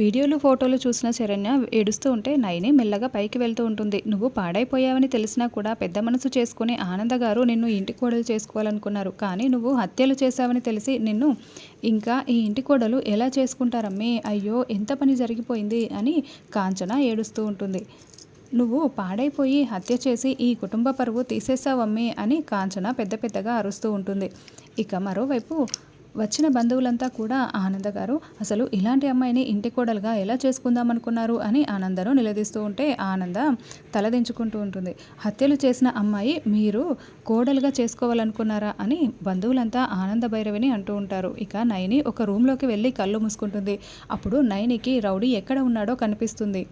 వీడియోలు ఫోటోలు చూసిన శరణ్య ఏడుస్తూ ఉంటే నయని మెల్లగా పైకి వెళ్తూ ఉంటుంది. నువ్వు పాడైపోయావని తెలిసినా కూడా పెద్ద మనసు చేసుకుని ఆనంద గారు నిన్ను ఇంటి కోడలు చేసుకోవాలనుకున్నారు. కానీ నువ్వు హత్యలు చేశావని తెలిసి నిన్ను ఇంకా ఈ ఇంటి కోడలు ఎలా చేసుకుంటారమ్మే? అయ్యో ఎంత పని జరిగిపోయింది? అని కాంచన ఏడుస్తూ ఉంటుంది. నువ్వు పాడైపోయి హత్య చేసి ఈ కుటుంబ పరువు తీసేసావమ్మే అని కాంచన పెద్ద పెద్దగా అరుస్తూ ఉంటుంది. ఇక మరోవైపు వచ్చిన బంధువులంతా కూడా ఆనంద గారు అసలు ఇలాంటి అమ్మాయిని ఇంటి కోడలుగా ఎలా చేసుకుందాం అనుకున్నారు అని ఆనందను నిలదీస్తూ ఉంటే ఆనంద తలదించుకుంటూ ఉంటుంది. హత్యలు చేసిన అమ్మాయి మీరు కోడలుగా చేసుకోవాలనుకున్నారా? అని బంధువులంతా ఆనంద భైరవిని అంటూ ఉంటారు. ఇక నయని ఒక రూమ్లోకి వెళ్ళి కళ్ళు మూసుకుంటుంది. అప్పుడు నయనికి రౌడీ ఎక్కడ ఉన్నాడో కనిపిస్తుంది.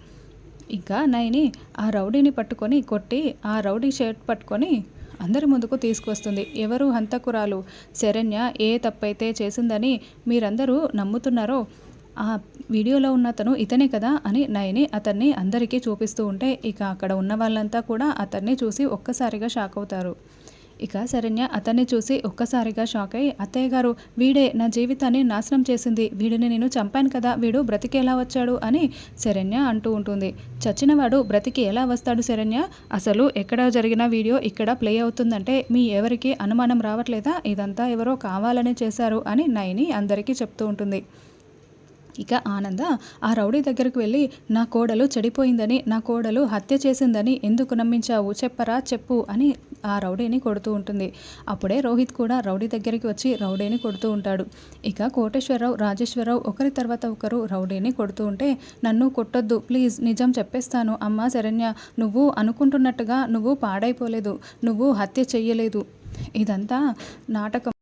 ఇంకా నయని ఆ రౌడీని పట్టుకొని కొట్టి ఆ రౌడీ షర్ట్ పట్టుకొని అందరి ముందుకు తీసుకొస్తుంది ఎవరు హంతకురాలు? శరణ్య ఏ తప్పైతే చేసిందని మీరందరూ నమ్ముతున్నారో ఆ వీడియోలో ఉన్న అతను ఇతనే కదా అని నయని అతన్ని అందరికీ చూపిస్తూ ఉంటే ఇక అక్కడ ఉన్న వాళ్ళంతా కూడా అతన్ని చూసి ఒక్కసారిగా షాక్ అవుతారు. ఇక శరణ్య అతన్ని చూసి ఒక్కసారిగా షాక్ అయి అత్తయ్య గారు వీడే నా జీవితాన్ని నాశనం చేసింది. వీడిని నేను చంపాను కదా వీడు బ్రతికి ఎలా వచ్చాడు అని శరణ్య అంటూ ఉంటుంది. చచ్చినవాడు బ్రతికి ఎలా వస్తాడు శరణ్య? అసలు ఎక్కడ జరిగిన వీడియో ఇక్కడ ప్లే అవుతుందంటే మీ ఎవరికి అనుమానం రావట్లేదా? ఇదంతా ఎవరో కావాలని చేశారు అని నయని అందరికీ చెప్తూ ఉంటుంది. ఇక ఆనంద ఆ రౌడీ దగ్గరకు వెళ్ళి నా కోడలు చెడిపోయిందని నా కోడలు హత్య చేసిందని ఎందుకు నమ్మించావు? చెప్పరా చెప్పు అని ఆ రౌడీని కొడుతూ ఉంటుంది. అప్పుడే రోహిత్ కూడా రౌడీ దగ్గరికి వచ్చి రౌడీని కొడుతూ ఉంటాడు. ఇక కోటేశ్వరరావు రాజేశ్వరరావు ఒకరి తర్వాత ఒకరు రౌడీని కొడుతూ ఉంటే నన్ను కొట్టొద్దు ప్లీజ్ నిజం చెప్పేస్తాను. అమ్మ శరణ్య నువ్వు అనుకుంటున్నట్టుగా నువ్వు పాడైపోలేదు నువ్వు హత్య చెయ్యలేదు. ఇదంతా నాటకం.